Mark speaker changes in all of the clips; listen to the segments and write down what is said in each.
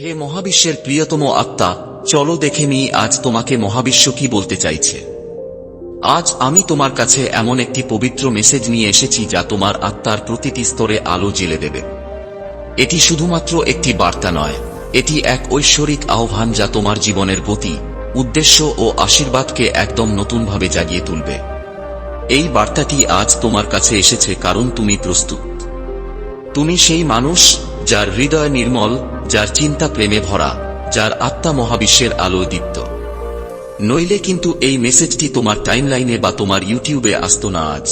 Speaker 1: হে মহাবিশ্বের প্রিয়তম আত্মা, চলো দেখে নিই আজ তোমাকে মহাবিশ্ব কি বলতে চাইছে। আজ আমি তোমার কাছে এমন একটি পবিত্র মেসেজ নিয়ে এসেছি যা তোমার আত্মার প্রতিটি স্তরে আলো জেলে দেবে। এটি শুধুমাত্র একটি বার্তা নয়, এটি এক ঐশ্বরিক আহ্বান যা তোমার জীবনের গতি, উদ্দেশ্য ও আশীর্বাদকে একদম নতুনভাবে জাগিয়ে তুলবে। এই বার্তাটি আজ তোমার কাছে এসেছে কারণ তুমি প্রস্তুত। তুমি সেই মানুষ যার হৃদয় নির্মল যার চিন্তা প্রেমে ভরা, যার আত্মা মহাবিশ্বের আলো দীপ্ত। নইলে কিন্তু এই মেসেজটি তোমার টাইমলাইনে বা তোমার ইউটিউবে আসতো না আজ।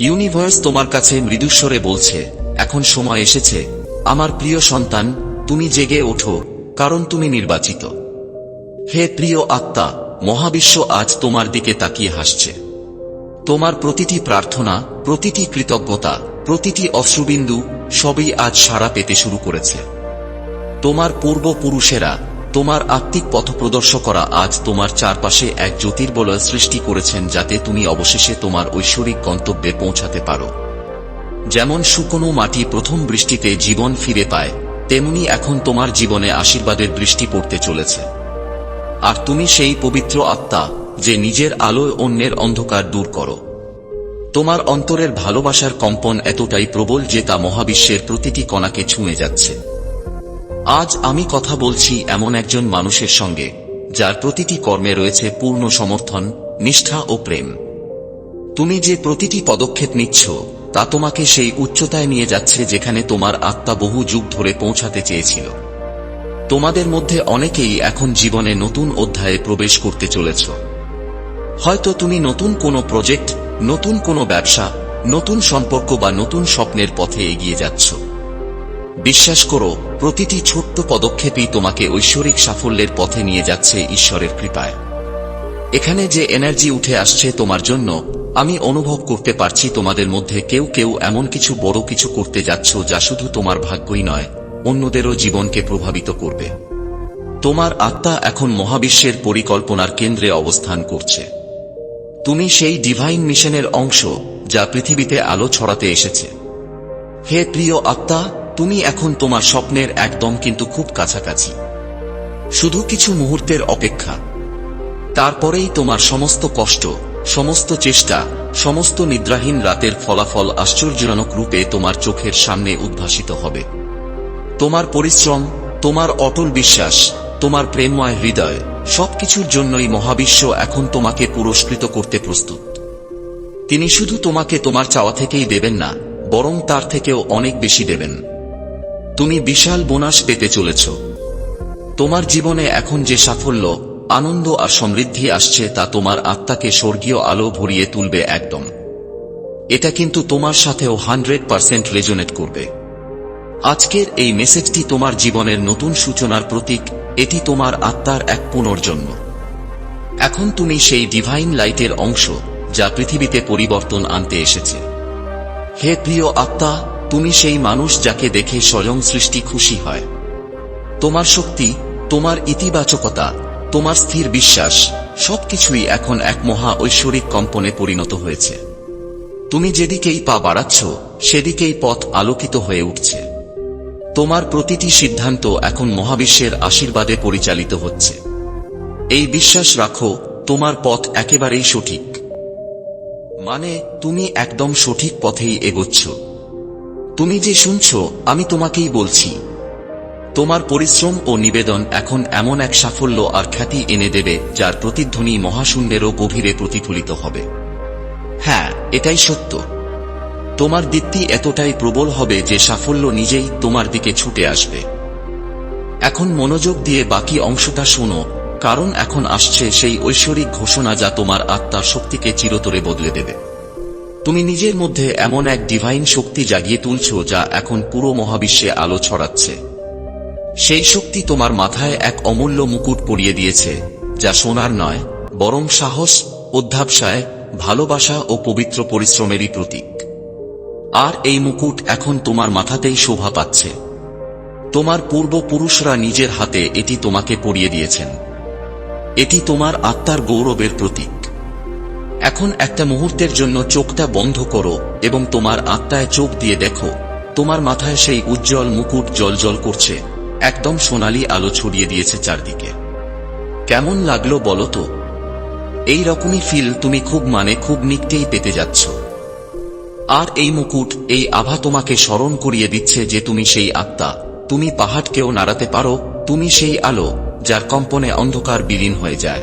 Speaker 1: ইউনিভার্স তোমার কাছে মৃদুস্বরে বলছে, এখন সময় এসেছে। আমার প্রিয় সন্তান, তুমি জেগে ওঠো, কারণ তুমি নির্বাচিত। হে প্রিয় আত্মা, মহাবিশ্ব আজ তোমার দিকে তাকিয়ে হাসছে। তোমার প্রতিটি প্রার্থনা, প্রতিটি কৃতজ্ঞতা, প্রতিটি অশ্রুবিন্দু সবই আজ সাড়া পেতে শুরু করেছে। তোমার পূর্বপুরুষেরা তোমার আত্মিক পথপ্রদর্শকরা আজ তোমার চারপাশে এক জ্যোতির্বলয় সৃষ্টি করেছেন যাতে তুমি অবশেষে তোমার ঐশ্বরিক গন্তব্যে পৌঁছাতে পারো। যেমন শুকনো মাটি প্রথম বৃষ্টিতে জীবন ফিরে পায়, তেমনি এখন তোমার জীবনে আশীর্বাদের বৃষ্টি পড়তে চলেছে। আর তুমি সেই পবিত্র আত্মা যে নিজের আলোয় অন্যের অন্ধকার দূর করো। তোমার অন্তরের ভালোবাসার কম্পন এতটাই প্রবল যে তা মহাবিশ্বের প্রতিটি কণাকে ছুঁয়ে যাচ্ছে। আজ আমি কথা বলছি এমন একজন মানুষের সঙ্গে, যার প্রতিটি কর্মে রয়েছে পূর্ণ সমর্থন, নিষ্ঠা ও প্রেম। তুমি যে প্রতিটি পদক্ষেপ নিচ্ছ, তা তোমাকে সেই উচ্চতায় নিয়ে যাচ্ছে যেখানে তোমার আত্মা বহু যুগ ধরে পৌঁছাতে চেয়েছিল। তোমাদের মধ্যে অনেকেই এখন জীবনে নতুন অধ্যায়ে প্রবেশ করতে চলেছ। হয়তো তুমি নতুন কোনো প্রজেক্ট, নতুন কোনো ব্যবসা, নতুন সম্পর্ক বা নতুন স্বপ্নের পথে এগিয়ে যাচ্ছ। বিশ্বাস করো, প্রতিটি ছোট্ট পদক্ষেপই তোমাকে ঐশ্বরিক সাফল্যের পথে নিয়ে যাচ্ছে ঈশ্বরের কৃপায়। এখানে যে এনার্জি উঠে আসছে তোমার জন্য, আমি অনুভব করতে পারছি তোমাদের মধ্যে কেউ কেউ এমন কিছু বড় কিছু করতে যাচ্ছ যা শুধু তোমার ভাগ্যই নয়, অন্যদেরও জীবনকে প্রভাবিত করবে। তোমার আত্মা এখন মহাবিশ্বের পরিকল্পনার কেন্দ্রে অবস্থান করছে। তুমি সেই ডিভাইন মিশনের অংশ যা পৃথিবীতে আলো ছড়াতে এসেছে। হে প্রিয় আত্মা তুমি এখন তোমার স্বপ্নের একদম কিন্তু খুব কাছাকাছি। শুধু কিছু মুহূর্তের অপেক্ষা। তারপরেই তোমার সমস্ত কষ্ট, সমস্ত চেষ্টা, সমস্ত নিদ্রাহীন রাতের ফলাফল আশ্চর্যজনক রূপে তোমার চোখের সামনে উদ্ভাসিত হবে। তোমার পরিশ্রম, তোমার অটল বিশ্বাস, তোমার প্রেমময় হৃদয়, সবকিছুর জন্যই মহাবিশ্ব এখন তোমাকে পুরস্কৃত করতে প্রস্তুত। তিনি শুধু তোমাকে তোমার চাওয়া থেকেই দেবেন না, বরং তার থেকেও অনেক বেশি দেবেন। তুমি বিশাল বোনাস পেতে চলেছ। তোমার জীবনে এখন যে সাফল্য, আনন্দ আর সমৃদ্ধি আসছে তা তোমার আত্মাকে স্বর্গীয় আলো ভরিয়ে তুলবে একদম। এটা কিন্তু তোমার সাথেও হান্ড্রেড পার্সেন্ট রেজোনেট করবে। আজকের এই মেসেজটি তোমার জীবনের নতুন সূচনার প্রতীক, এটি তোমার আত্মার এক পুনর্জন্ম। এখন তুমি সেই ডিভাইন লাইটের অংশ, যা পৃথিবীতে পরিবর্তন আনতে এসেছে। হে প্রিয় আত্মা তুমি সেই মানুষ যাকে দেখে স্বয়ং সৃষ্টি খুশি হয়। তোমার শক্তি, তোমার ইতিবাচকতা, তোমার স্থির বিশ্বাস, সবকিছুই এখন এক মহা ঐশ্বরিক কম্পনে পরিণত হয়েছে। তুমি যেদিকেই পা বাড়াচ্ছ, সেদিকেই পথ আলোকিত হয়ে উঠছে। তোমার প্রতিটি সিদ্ধান্ত এখন মহাবিশ্বের আশীর্বাদে পরিচালিত হচ্ছে। এই বিশ্বাস রাখো, তোমার পথ একেবারেই সঠিক। মানে তুমি একদম সঠিক পথেই এগোচ্ছ। তুমি যে শুনছ, আমি তোমাকেই বলছি। তোমার পরিশ্রম ও নিবেদন এখন এমন এক সাফল্য আর খ্যাতি এনে দেবে, যার প্রতিধ্বনি মহাশূন্যেরও গভীরে প্রতিফলিত হবে। হ্যাঁ এটাই সত্য। তোমার দীপ্তি এতটাই প্রবল হবে যে সাফল্য নিজেই তোমার দিকে ছুটে আসবে। এখন মনোযোগ দিয়ে বাকি অংশটা শোনো, কারণ এখন আসছে সেই ঐশ্বরিক ঘোষণা যা তোমার আত্মার শক্তিকে চিরতরে বদলে দেবে। তুমি নিজের মধ্যে এমন এক ডিভাইন শক্তি জাগিয়ে তুলছ যা এখন পুরো মহাবিশ্বে আলো ছড়াচ্ছে। সেই শক্তি তোমার মাথায় এক অমূল্য মুকুট পরিয়ে দিয়েছে, যা সোনার নয়, বরং সাহস অধ্যাবসায় ভালোবাসা ও পবিত্র পরিশ্রমেরই প্রতীক। আর এই মুকুট এখন তোমার মাথাতেই শোভা পাচ্ছে। তোমার পূর্বপুরুষরা নিজের হাতে এটি তোমাকে পরিয়ে দিয়েছেন। এটি তোমার আত্মার গৌরবের প্রতীক। এখন একটা মুহূর্তের জন্য চোখটা বন্ধ করো এবং তোমার আত্মায় চোখ দিয়ে দেখো। তোমার মাথায় সেই উজ্জ্বল মুকুট জলজল করছে। একদম সোনালি আলো ছড়িয়ে দিয়েছে চারদিকে। কেমন লাগল বলো তো? এই রকমই ফিল তুমি খুব মানে খুব নিকটেই পেতে যাচ্ছ। আর এই মুকুট, এই আভা তোমাকে স্মরণ করিয়ে দিচ্ছে যে তুমি সেই আত্মা। তুমি পাহাড়কেও নাড়াতে পারো, তুমি সেই আলো, যার কম্পনে অন্ধকার বিলীন হয়ে যায়।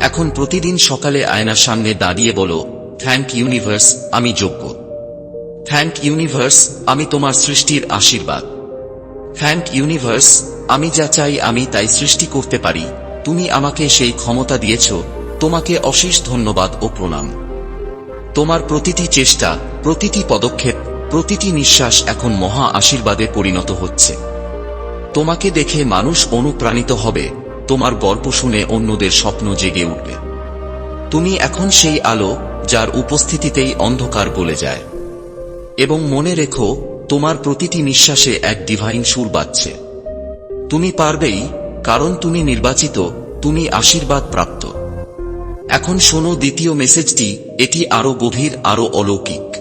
Speaker 1: এখন প্রতিদিন সকালে আয়নার সামনে দাঁড়িয়ে বলো থ্যাংক ইউনিভার্স আমি যোগ্য। থ্যাংক ইউনিভার্স আমি তোমার সৃষ্টির আশীর্বাদ। থ্যাংক ইউনিভার্স আমি যা চাই আমি তাই সৃষ্টি করতে পারি। তুমি আমাকে সেই ক্ষমতা দিয়েছ, তোমাকে অশেষ ধন্যবাদ ও প্রণাম। তোমার প্রতিটি চেষ্টা, প্রতিটি পদক্ষেপ, প্রতিটি নিঃশ্বাস এখন মহা আশীর্বাদে পরিণত হচ্ছে। তোমাকে দেখে মানুষ অনুপ্রাণিত হবে। তোমার গল্প শুনে অন্যদের স্বপ্ন জেগে উঠবে। তুমি এখন সেই আলো যার উপস্থিতিতেই অন্ধকার গলে যায়। এবং মনে রেখো, তোমার প্রতিটি নিঃশ্বাসে এক ডিভাইন সুর বাজছে। তুমি পারবেই, কারণ তুমি নির্বাচিত, তুমি আশীর্বাদ প্রাপ্ত। এখন শোনো দ্বিতীয় মেসেজটি এটি আরও গভীর, আরও অলৌকিক।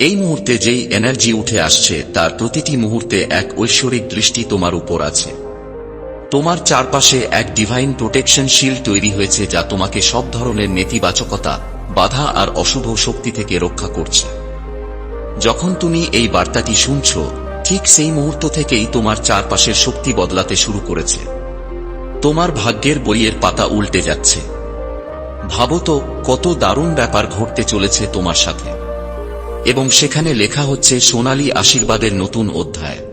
Speaker 1: এই মুহূর্তে যেই এনার্জি উঠে আসছে, তার প্রতিটি মুহূর্তে এক ঐশ্বরিক দৃষ্টি তোমার উপর আছে। তোমার চারপাশে এক ডিভাইন প্রোটেকশন শিল্ড তৈরি হয়েছে যা তোমাকে সব ধরনের নেতিবাচকতা, বাধা আর অশুভ শক্তি থেকে রক্ষা করছে। যখন তুমি এই বার্তাটি শুনছ, ঠিক সেই মুহূর্ত থেকেই তোমার চারপাশের শক্তি বদলাতে শুরু করেছে। তোমার ভাগ্যের বইয়ের পাতা উল্টে যাচ্ছে। ভাবো তো, কত দারুণ ব্যাপার ঘটতে চলেছে তোমার সাথে। এবং সেখানে লেখা হচ্ছে, সোনালী আশীর্বাদের নতুন অধ্যায়।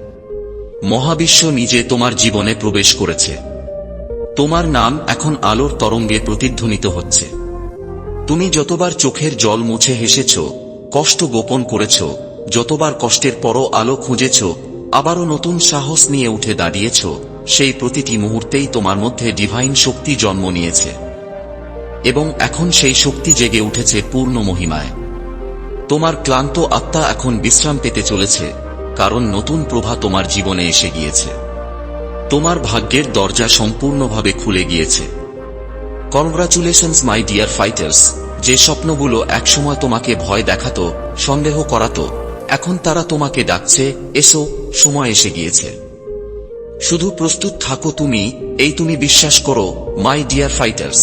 Speaker 1: মহাবিশ্ব নিজে তোমার জীবনে প্রবেশ করেছে। তোমার নাম এখন আলোর তরঙ্গে প্রতিধ্বনিত হচ্ছে। তুমি যতবার চোখের জল মুছে হেসেছ, কষ্ট গোপন করেছ, যতবার কষ্টের পরও আলো খুঁজেছ, আবারও নতুন সাহস নিয়ে উঠে দাঁড়িয়েছ, সেই প্রতিটি মুহূর্তেই তোমার মধ্যে ডিভাইন শক্তি জন্ম নিয়েছে। এবং এখন সেই শক্তি জেগে উঠেছে পূর্ণ মহিমায়। তোমার ক্লান্ত আত্মা এখন বিশ্রাম পেতে চলেছে। কারণ নতুন প্রভা তোমার জীবনে এসে গিয়েছে। তোমার ভাগ্যের দরজা সম্পূর্ণভাবে খুলে গিয়েছে। কনগ্রাচুলেশনস মাই ডিয়ার ফাইটার্স যে স্বপ্নগুলো একসময় তোমাকে ভয় দেখাতো, সন্দেহ করাতো, এখন তারা তোমাকে ডাকছে, এসো, সময় এসে গিয়েছে। শুধু প্রস্তুত থাকো তুমি, এই তুমি বিশ্বাস করো মাই ডিয়ার ফাইটার্স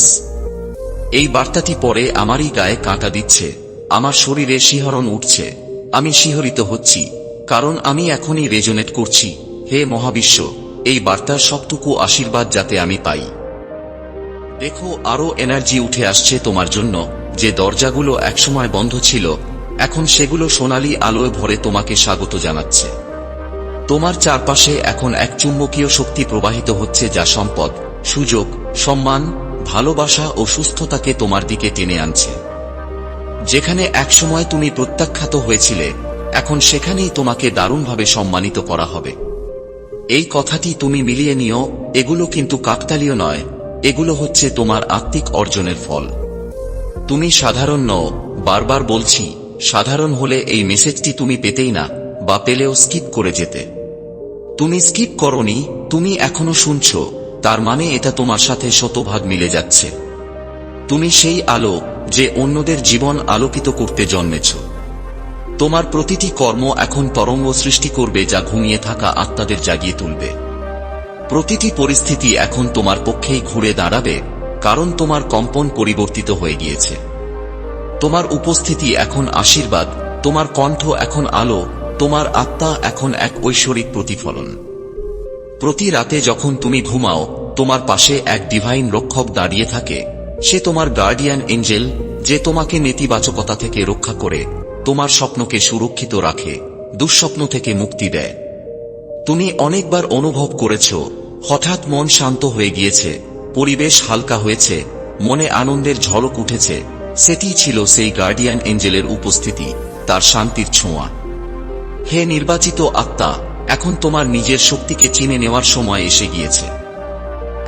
Speaker 1: এই বার্তাটি পরে আমারই গায়ে কাঁটা দিচ্ছে, আমার শরীরে শিহরণ উঠছে, আমি শিহরিত হচ্ছি। কারণ আমি এখনই রেজোনেট করছি। হে মহাবিশ্ব, এই বার্তার সবটুকু আশীর্বাদ যাতে আমি পাই। দেখো আরও এনার্জি উঠে আসছে তোমার জন্য। যে দরজাগুলো একসময় বন্ধ ছিল, এখন সেগুলো সোনালী আলোয় ভরে তোমাকে স্বাগত জানাচ্ছে। তোমার চারপাশে এখন এক চুম্বকীয় শক্তি প্রবাহিত হচ্ছে যা সম্পদ, সুযোগ, সম্মান, ভালোবাসা ও সুস্থতাকে তোমার দিকে টেনে আনছে। যেখানে একসময় তুমি প্রত্যাখ্যাত হয়েছিলে এখন সেখানেই তোমাকে দারুণভাবে সম্মানিত করা হবে। এই কথাটি তুমি মিলিয়ে নিও, এগুলো কিন্তু কাকতালীয় নয়, এগুলো হচ্ছে তোমার আত্মিক অর্জনের ফল। তুমি সাধারণ নও, বারবার বলছি, সাধারণ হলে এই মেসেজটি তুমি পেতেই না, বা পেলেও স্কিপ করে যেতে। তুমি স্কিপ করনি, তুমি এখনও শুনছ, তার মানে এটা তোমার সাথে শতভাগ মিলে যাচ্ছে। তুমি সেই আলো, যে অন্যদের জীবন আলোকিত করতে জন্মেছ। তোমার প্রতিটি কর্ম এখন তরঙ্গ সৃষ্টি করবে যা ঘুমিয়ে থাকা আত্মাদের জাগিয়ে তুলবে। প্রতিটি পরিস্থিতি এখন তোমার পক্ষেই ঘুরে দাঁড়াবে, কারণ তোমার কম্পন পরিবর্তিত হয়ে গিয়েছে। তোমার উপস্থিতি এখন আশীর্বাদ, তোমার কণ্ঠ এখন আলো, তোমার আত্মা এখন এক ঐশ্বরিক প্রতিফলন। প্রতি রাতে যখন তুমি ঘুমাও, তোমার পাশে এক ডিভাইন রক্ষক দাঁড়িয়ে থাকে। সে তোমার গার্ডিয়ান এঞ্জেল যে তোমাকে নেতিবাচকতা থেকে রক্ষা করে তোমার স্বপ্নকে সুরক্ষিত রাখে, দুঃস্বপ্ন থেকে মুক্তি দেয়। তুমি অনেকবার অনুভব করেছ, হঠাৎ মন শান্ত হয়ে গিয়েছে, পরিবেশ হালকা হয়েছে, মনে আনন্দের ঝলক উঠেছে, সেটি ছিল সেই গার্ডিয়ান এঞ্জেলের উপস্থিতি, তার শান্তির ছোঁয়া। হে নির্বাচিত আত্মা, এখন তোমার নিজের শক্তিকে চিনে নেওয়ার সময় এসে গিয়েছে।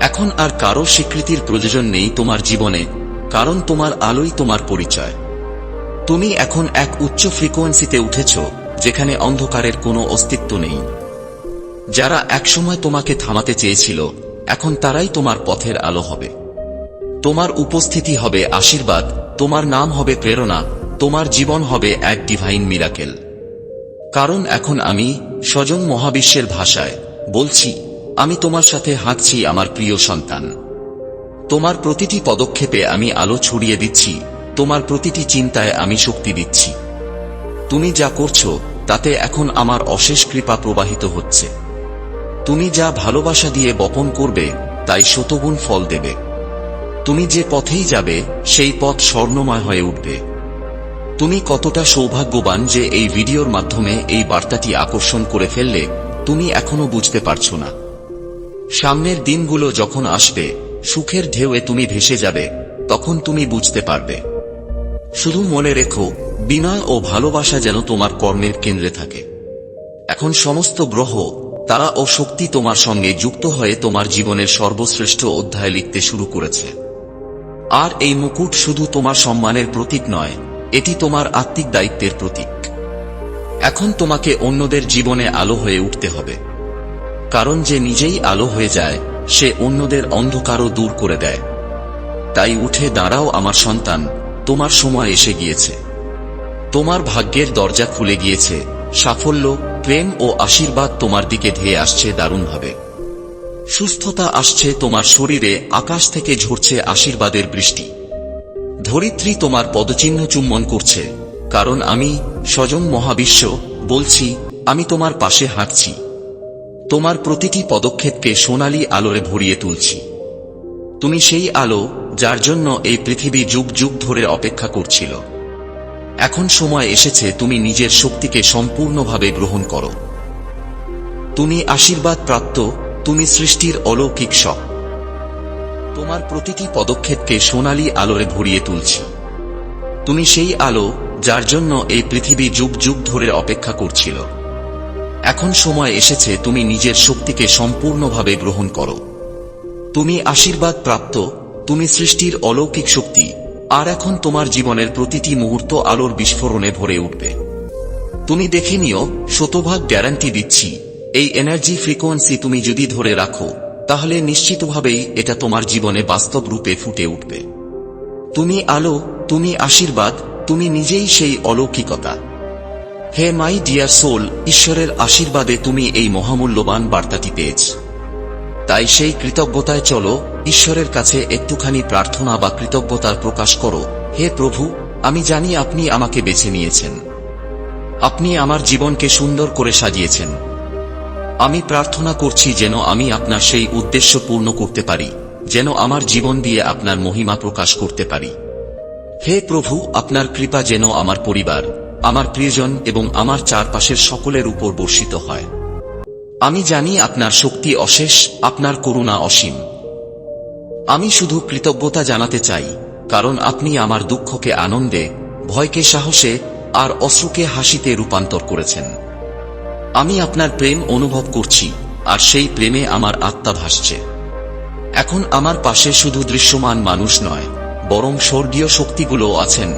Speaker 1: এখন আর কারও স্বীকৃতির প্রয়োজন নেই তোমার জীবনে, কারণ তোমার আলোই তোমার পরিচয়। তুমি এখন এক উচ্চ ফ্রিকোয়েন্সিতে উঠেছ, যেখানে অন্ধকারের কোনো অস্তিত্ব নেই। যারা একসময় তোমাকে থামাতে চেয়েছিল, এখন তারাই তোমার পথের আলো হবে। তোমার উপস্থিতি হবে আশীর্বাদ, তোমার নাম হবে প্রেরণা, তোমার জীবন হবে এক ডিভাইন মিরাকেল কারণ এখন আমি স্বজন মহাবিশ্বের ভাষায় বলছি, আমি তোমার সাথে হাঁটছি আমার প্রিয় সন্তান। তোমার প্রতিটি পদক্ষেপে আমি আলো ছড়িয়ে দিচ্ছি তোমার প্রতিটি চিন্তায় আমি শক্তি দিচ্ছি। তুমি যা করছ, তাতে এখন আমার অশেষ কৃপা প্রবাহিত হচ্ছে। তুমি যা ভালোবাসা দিয়ে বপন করবে, তাই শতগুণ ফল দেবে। তুমি যে পথেই যাবে, সেই পথ স্বর্ণময় হয়ে উঠবে। তুমি কতটা সৌভাগ্যবান যে এই ভিডিওর মাধ্যমে এই বার্তাটি আকর্ষণ করে ফেললে, তুমি এখনও বুঝতে পারছ না। সামনের দিনগুলো যখন আসবে, সুখের ঢেউয়ে তুমি ভেসে যাবে, তখন তুমি বুঝতে পারবে। শুধু মনে রেখো, বিনয় ও ভালোবাসা যেন তোমার কর্মের কেন্দ্রে থাকে। এখন সমস্ত গ্রহ, তারা ও শক্তি তোমার সঙ্গে যুক্ত হয়ে তোমার জীবনের সর্বশ্রেষ্ঠ অধ্যায় লিখতে শুরু করেছে। আর এই মুকুট শুধু তোমার সম্মানের প্রতীক নয়, এটি তোমার আত্মিক দায়িত্বের প্রতীক। এখন তোমাকে অন্যদের জীবনে আলো হয়ে উঠতে হবে। কারণ যে নিজেই আলো হয়ে যায়, সে অন্যদের অন্ধকারও দূর করে দেয়। তাই উঠে দাঁড়াও আমার সন্তান তোমার সময় এসে গিয়েছে। তোমার ভাগ্যের দরজা খুলে গিয়েছে। সাফল্য, প্রেম ও আশীর্বাদ তোমার দিকে ধেয়ে আসছে দারুণভাবে। সুস্থতা আসছে তোমার শরীরে, আকাশ থেকে ঝরছে আশীর্বাদের বৃষ্টি। ধরিত্রী তোমার পদচিহ্ন চুম্বন করছে। কারণ আমি স্বজন মহাবিশ্ব, বলছি, আমি তোমার পাশে হাঁটছি। তোমার প্রতিটি পদক্ষেপকে সোনালী আলোরে ভরিয়ে তুলছি। তুমি সেই আলো যার জন্য এই পৃথিবী যুগ যুগ ধরে অপেক্ষা করছিল। এখন সময় এসেছে তুমি নিজের শক্তিকে সম্পূর্ণভাবে গ্রহণ করো। তুমি আশীর্বাদ প্রাপ্ত, তুমি সৃষ্টির অলৌকিক শখ। তোমার প্রতিটি পদক্ষেপকে সোনালি আলোরে ভরিয়ে তুলছি। তুমি সেই আলো যার জন্য এই পৃথিবী যুগ যুগ ধরে অপেক্ষা করছিল। এখন সময় এসেছে তুমি নিজের শক্তিকে সম্পূর্ণভাবে গ্রহণ করো। তুমি আশীর্বাদ প্রাপ্ত তুমি সৃষ্টির অলৌকিক শক্তি, আর এখন তোমার জীবনের প্রতিটি মুহূর্ত আলোর বিস্ফোরণে ভরে উঠবে। তুমি দেখে নিও, শতভাগ গ্যারান্টি দিচ্ছি, এই এনার্জি ফ্রিকোয়েন্সি তুমি যদি ধরে রাখো, তাহলে নিশ্চিতভাবেই এটা তোমার জীবনে বাস্তব রূপে ফুটে উঠবে। তুমি আলো, তুমি আশীর্বাদ, তুমি নিজেই সেই অলৌকিকতা। হে মাই ডিয়ার সোল, ঈশ্বরের আশীর্বাদে তুমি এই মহামূল্যবান বার্তাটি পেয়েছ। তাই সেই কৃতজ্ঞতায় চলো ঈশ্বরের কাছে একটুখানি প্রার্থনা বা কৃতজ্ঞতার প্রকাশ করো, হে প্রভু, আমি জানি আপনি আমাকে বেছে নিয়েছেন। আপনি আমার জীবনকে সুন্দর করে সাজিয়েছেন। আমি প্রার্থনা করছি যেন আমি আপনার সেই উদ্দেশ্য পূর্ণ করতে পারি, যেন আমার জীবন দিয়ে আপনার মহিমা প্রকাশ করতে পারি। হে প্রভু, আপনার কৃপা যেন আমার পরিবার, আমার প্রিয়জন এবং আমার চারপাশের সকলের উপর বর্ষিত হয়। আমি জানি আপনার শক্তি অশেষ, আপনার করুণা অসীম। আমি শুধু কৃতজ্ঞতা জানাতে চাই, কারণ আপনি আমার দুঃখকে আনন্দে, ভয়কে সাহসে, আর অশ্রুকে হাসিতে রূপান্তর করেছেন। আমি আপনার প্রেম অনুভব করছি, আর সেই প্রেমে আমার আত্মা ভাসছে। এখন আমার পাশে শুধু দৃশ্যমান মানুষ নয়, বরং স্বর্গীয় শক্তিগুলো আছেন,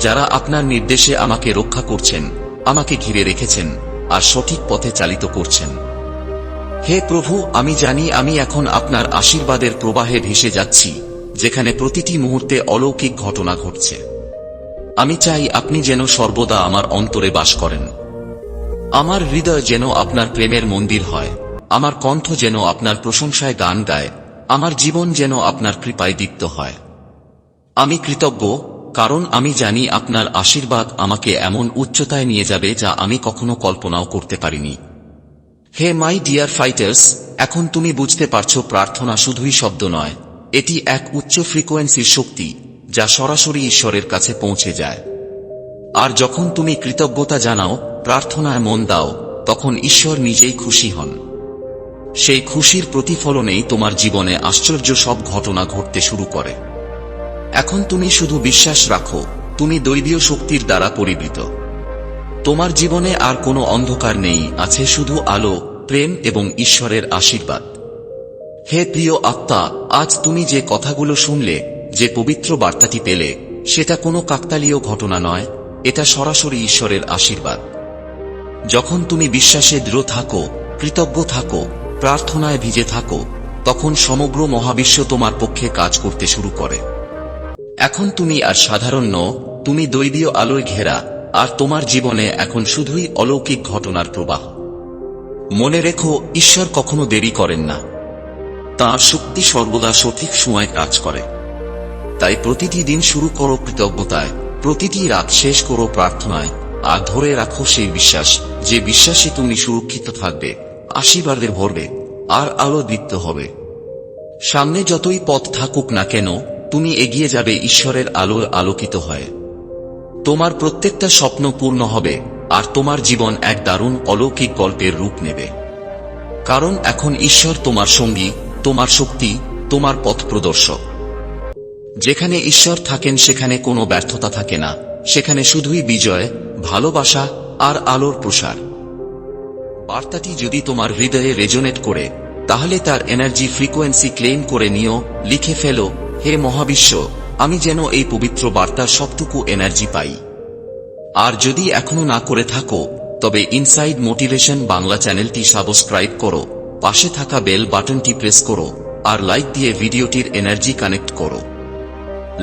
Speaker 1: যারা আপনার নির্দেশে আমাকে রক্ষা করছেন, আমাকে ঘিরে রেখেছেন, আর সঠিক পথে চালিত করছেন। হে প্রভু, আমি জানি আমি এখন আপনার আশীর্বাদের প্রবাহে ভেসে যাচ্ছি, যেখানে প্রতিটি মুহূর্তে অলৌকিক ঘটনা ঘটছে। আমি চাই আপনি যেন সর্বদা আমার অন্তরে বাস করেন। আমার হৃদয় যেন আপনার প্রেমের মন্দির হয়, আমার কণ্ঠ যেন আপনার প্রশংসায় গান গায়, আমার জীবন যেন আপনার কৃপায় দীপ্ত হয়। আমি কৃতজ্ঞ, কারণ আমি জানি আপনার আশীর্বাদ আমাকে এমন উচ্চতায় নিয়ে যাবে যা আমি কখনো কল্পনাও করতে পারিনি। হে মাই ডিয়ার ফাইটার্স, এখন তুমি বুঝতে পারছ প্রার্থনা শুধুই শব্দ নয়। এটি এক উচ্চ ফ্রিকোয়েন্সির শক্তি, যা সরাসরি ঈশ্বরের কাছে পৌঁছে যায়। আর যখন তুমি কৃতজ্ঞতা জানাও, প্রার্থনায় মন দাও, তখন ঈশ্বর নিজেই খুশি হন। সেই খুশির প্রতিফলনেই তোমার জীবনে আশ্চর্য সব ঘটনা ঘটতে শুরু করে। এখন তুমি শুধু বিশ্বাস রাখো, তুমি দৈবীয় শক্তির দ্বারা পরিবৃত। তোমার জীবনে আর কোনো অন্ধকার নেই, আছে শুধু আলো, প্রেম এবং ঈশ্বরের আশীর্বাদ। হে প্রিয় আত্মা, আজ তুমি যে কথাগুলো শুনলে, যে পবিত্র বার্তাটি পেলে, সেটা কোনো কাকতালীয় ঘটনা নয়, এটা সরাসরি ঈশ্বরের আশীর্বাদ। যখন তুমি বিশ্বাসে দৃঢ় থাকো, কৃতজ্ঞ থাকো, প্রার্থনায় ভিজে থাকো, তখন সমগ্র মহাবিশ্ব তোমার পক্ষে কাজ করতে শুরু করে। এখন তুমি আর সাধারণ তুমি দৈবীয় আলোয় ঘেরা আর তোমার জীবনে এখন শুধুই অলৌকিক ঘটনার প্রবাহ। মনে রেখো, ঈশ্বর কখনো দেরি করেন না। তার শক্তি সর্বদা সঠিক সময় কাজ করে। তাই প্রতিটি দিন শুরু করো কৃতজ্ঞতায়, প্রতিটি রাত শেষ করো প্রার্থনায়, আর ধরে রাখো সেই বিশ্বাস, যে বিশ্বাসে তুমি সুরক্ষিত থাকবে আশীর্বাদের ভরবে, আর আলো দীপ্ত হবে। সামনে যতই পথ থাকুক না কেন, তুমি এগিয়ে যাবে ঈশ্বরের আলোয় আলোকিত হয়ে। তোমার প্রত্যেকটা স্বপ্ন পূর্ণ হবে, আর তোমার জীবন এক দারুণ অলৌকিক গল্পের রূপ নেবে। কারণ এখন ঈশ্বর তোমার সঙ্গী, তোমার শক্তি, তোমার পথ প্রদর্শক। যেখানে ঈশ্বর থাকেন, সেখানে কোনো ব্যর্থতা থাকে না। সেখানে শুধুই বিজয়, ভালোবাসা আর আলোর প্রসার। বার্তাটি যদি তোমার হৃদয়ে রেজোনেট করে, তাহলে তার এনার্জি ফ্রিকোয়েন্সি ক্লেম করে নিও, লিখে ফেলো, হে মহাবিশ্ব। আমি যেন এই পবিত্র বার্তার সবটুকু এনার্জি পাই। আর যদি এখনও না করে থাকো, তবে ইনসাইড মোটিভেশন বাংলা চ্যানেলটি সাবস্ক্রাইব করো, পাশে থাকা বেল বাটনটি প্রেস করো, আর লাইক দিয়ে ভিডিওটির এনার্জি কানেক্ট করো।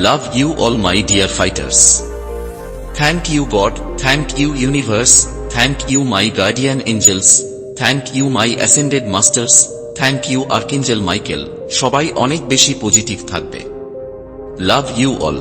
Speaker 1: Love you all my dear fighters thank you God thank you universe thank you my guardian angels thank you my ascended masters thank you archangel Michael সবাই অনেক বেশি positive থাকবে। লাভ you all